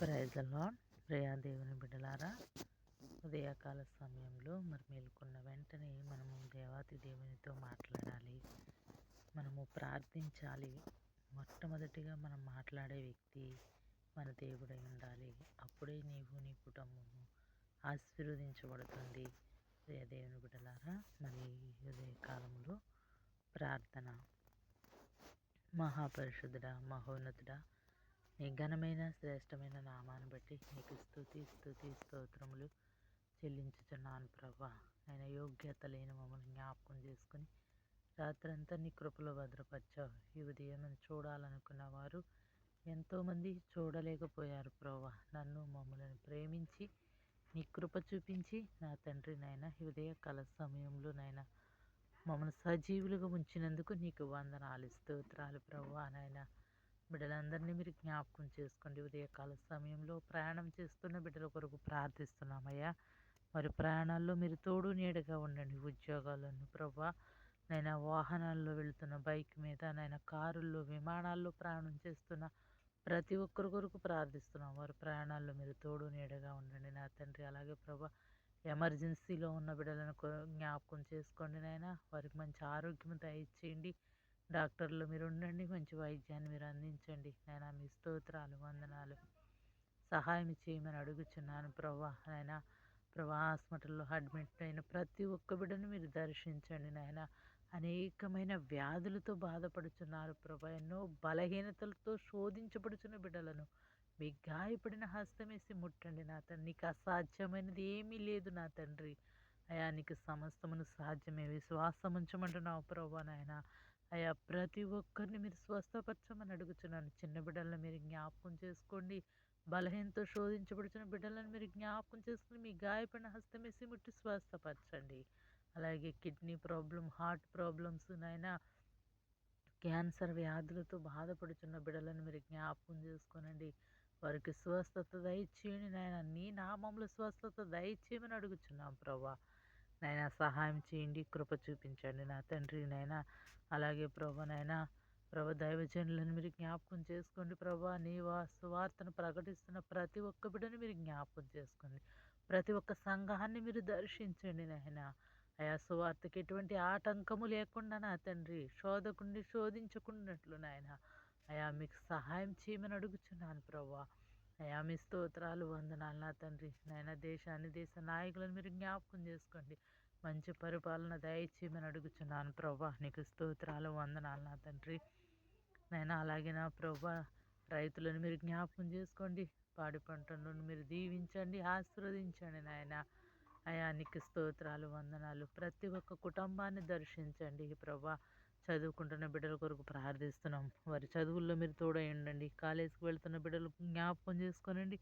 ప్రైజ్లో ప్రియా దేవుని బిడ్డలారా ఉదయకాల సమయంలో మరి మేలుకున్న వెంటనే మనము దేవాతి దేవునితో మాట్లాడాలి. మనము ప్రార్థించాలి. మొట్టమొదటిగా మనం మాట్లాడే వ్యక్తి మన దేవుడై ఉండాలి. అప్పుడే నీవు నీ కుటుంబము ఆశీర్వదించబడుతుంది. ప్రియ దేవుని బిడ్డలారా మరి ఉదయకాలంలో ప్రార్థన. మహాపరిషుద్ధుడ మహోన్నతుడా నీ ఘనమైన శ్రేష్టమైన నామాన్ని బట్టి నీకు స్థుతి స్థుతి స్తోత్రములు చెల్లించుచున్నాను ప్రభా. ఆయన యోగ్యత లేని మమ్మల్ని జ్ఞాపకం చేసుకుని రాత్రంతా నీ కృపలో భద్రపరిచావు. ఈ ఉదయం చూడాలనుకున్న వారు ఎంతోమంది చూడలేకపోయారు ప్రభా. నన్ను మమ్మల్ని ప్రేమించి నీ కృప చూపించి నా తండ్రి నాయన ఈ ఉదయ కాల సమయంలో నాయన మమ్మల్ని సజీవులుగా ఉంచినందుకు నీకు వందనాలు స్తోత్రాలు ప్రభా నాయన. బిడ్డలందరినీ మీరు జ్ఞాపకం చేసుకోండి. ఉదయకాల సమయంలో ప్రయాణం చేస్తున్న బిడ్డల కొరకు ప్రార్థిస్తున్నామయ్యా. మరి ప్రయాణాల్లో మీరు తోడు నీడగా ఉండండి. ఉద్యోగాలను ప్రభా నైనా వాహనాల్లో వెళుతున్న బైక్ మీద నైనా కారుల్లో విమానాల్లో ప్రయాణం చేస్తున్న ప్రతి ఒక్కరి కొరకు ప్రార్థిస్తున్నాం. వారి ప్రయాణాల్లో మీరు తోడు నీడగా ఉండండి. నా తండ్రి అలాగే ప్రభా ఎమర్జెన్సీలో ఉన్న బిడ్డలను జ్ఞాపకం చేసుకోండి. నాయన వారికి మంచి ఆరోగ్యం దయచేయండి. డాక్టర్లు మీరు ఉండండి మంచి వైద్యాన్ని మీరు అందించండి నాయనా మీ స్తోత్రాలు వందనాలు. సహాయం చేయమని అడుగుచున్నాను ప్రభా నాయన ప్రభా హాస్పిటల్లో అడ్మిట్ అయిన ప్రతి ఒక్క బిడ్డను మీరు దర్శించండి నాయన. అనేకమైన వ్యాధులతో బాధపడుచున్నారు ప్రభా ఎన్నో బలహీనతలతో శోధించబడుచున్న బిడ్డలను మీ గాయపడిన హస్తమేసి ముట్టండి నా తండ్రి. నీకు అసాధ్యమైనది ఏమీ లేదు నా తండ్రి. అయా నీకు సమస్తమును సాధ్యమే. విశ్వాసం ఉంచమంటున్నావు ప్రభా నాయన. అయ్యా! ప్రతి ఒక్కరిని మీరు స్వస్థపరచమని అడుగుచున్నాను. చిన్న బిడ్డలను మీరు జ్ఞాపకం చేసుకోండి. బలహీనతో శోధించబడుచున్న బిడ్డలను మీరు జ్ఞాపకం చేసుకుని మీ గాయపడిన హస్తం వేసి ముట్టి స్వస్థపరచండి. అలాగే కిడ్నీ ప్రాబ్లం హార్ట్ ప్రాబ్లమ్స్ నాయన క్యాన్సర్ వ్యాధులతో బాధపడుచున్న బిడ్డలను మీరు జ్ఞాపకం చేసుకోనండి. వారికి స్వస్థత దయచేయండి నాయన. నీ నామంలో స్వస్థత దయచేయమని అడుగుచున్నాం ప్రభా. నైనా సహాయం చేయండి కృప చూపించండి. నా తండ్రి నైనా అలాగే ప్రభు నాయన ప్రభ దైవజనులను మీరు జ్ఞాపకం చేసుకోండి ప్రభా. నీ వార్తను ప్రకటిస్తున్న ప్రతి ఒక్క బిడ్డను మీరు జ్ఞాపకం చేసుకోండి. ప్రతి ఒక్క సంఘాన్ని మీరు దర్శించండి నాయనా అయా సువార్తకి ఎటువంటి ఆటంకము లేకుండా నా తండ్రి శోధకుండి శోధించకున్నట్లు నాయన అయా మీకు సహాయం చేయమని అడుగుచున్నాను ప్రభా. అయా మీ స్తోత్రాలు వందనాలు నా తండ్రి. నాయన దేశాన్ని దేశ నాయకులను మీరు జ్ఞాపకం చేసుకోండి. మంచి పరిపాలన దయచేయమని అడుగుచున్నాను ప్రభా. నీకు స్తోత్రాలు వందనాలు నా తండ్రి. నేను అలాగే నా ప్రభా రైతులను మీరు జ్ఞాపకం చేసుకోండి. పాడి పంటలను మీరు దీవించండి ఆశీర్వదించండి నాయన. అయా నీకు స్తోత్రాలు వందనాలు. ప్రతి ఒక్క కుటుంబాన్ని దర్శించండి ప్రభా. చదువుకుంటున్న బిడ్డల కొరకు ప్రార్థిస్తున్నాం. వారి చదువుల్లో మీరు తోడై ఉండండి కాలేజీకి వెళ్తున్న బిడ్డలు జ్ఞాపకం చేసుకోనండి.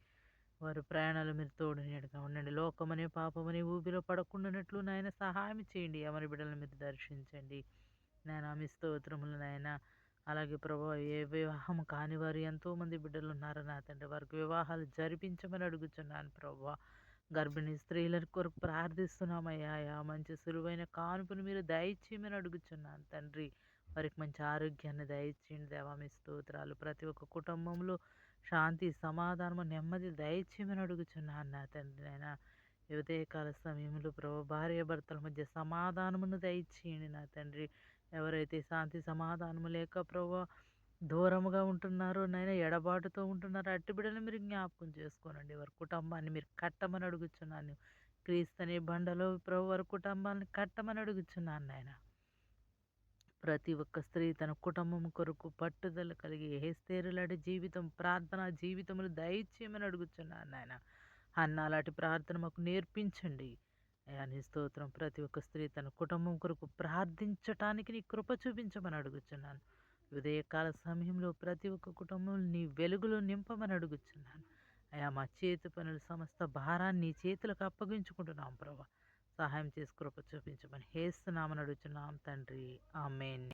వారి ప్రయాణాలు మీరు తోడు నీడగా ఉండండి. లోకమనే పాపమని ఊపిలో పడకుండానట్లు నాయన సహాయం చేయండి. ఎవరి బిడ్డలను మీరు దర్శించండి. నాయన మీ స్తోత్రములు నాయన. అలాగే ప్రభా ఏ వివాహం కాని వారు ఎంతోమంది బిడ్డలు ఉన్నారు నా తండ్రి వారికి వివాహాలు జరిపించమని అడుగుతున్నాను ప్రభా. గర్భిణీ స్త్రీల కొరకు ప్రార్థిస్తున్నామయ్యా. మంచి సులువైన కానుపును మీరు దయచేయమని అడుగుచున్నాను తండ్రి. వారికి మంచి ఆరోగ్యాన్ని దయచేయండి దేవా. మీ స్తోత్రాలు ప్రతి ఒక్క కుటుంబంలో శాంతి సమాధానము నెమ్మది దయచేయమని అడుగుచున్నాను నా తండ్రి అయినా ఉదయకాల సమయంలో ప్రభు భార్య భర్తల మధ్య సమాధానమును దయచేయండి నా తండ్రి. ఎవరైతే శాంతి సమాధానము లేక ప్రభు దూరంగా ఉంటున్నారు నాయన ఎడబాటుతో ఉంటున్నారు. అట్టి బిడ్డలు మీరు జ్ఞాపకం చేసుకోనండి. వారి కుటుంబాన్ని మీరు కట్టమని అడుగుచున్నాను. క్రీస్తని బండలో ప్రభు వారి కుటుంబాన్ని కట్టమని అడుగుచున్నాను నాయన. ప్రతి ఒక్క స్త్రీ తన కుటుంబం కొరకు పట్టుదల కలిగి హేస్తేరులాంటి జీవితం ప్రార్థన జీవితములు దయచేయమని అడుగుచున్నాను నాయన. అన్న అలాంటి ప్రార్థన మాకు నేర్పించండి. అని స్తోత్రం ప్రతి ఒక్క స్త్రీ తన కుటుంబం కొరకు ప్రార్థించటానికి నీ కృప చూపించమని అడుగుచున్నాను. ఉదయకాల సమయంలో ప్రతి ఒక్క కుటుంబం నీ వెలుగులో నింపమని అడుగుచున్నాను. అయా మా చేతి పనులు సమస్త భారాన్ని నీ చేతులకు అప్పగించుకుంటున్నాం ప్రభా. సహాయం చేసి కృప చూపించమని హేస్తున్నామని అడుగుతున్నాం తండ్రి. ఆమెన్.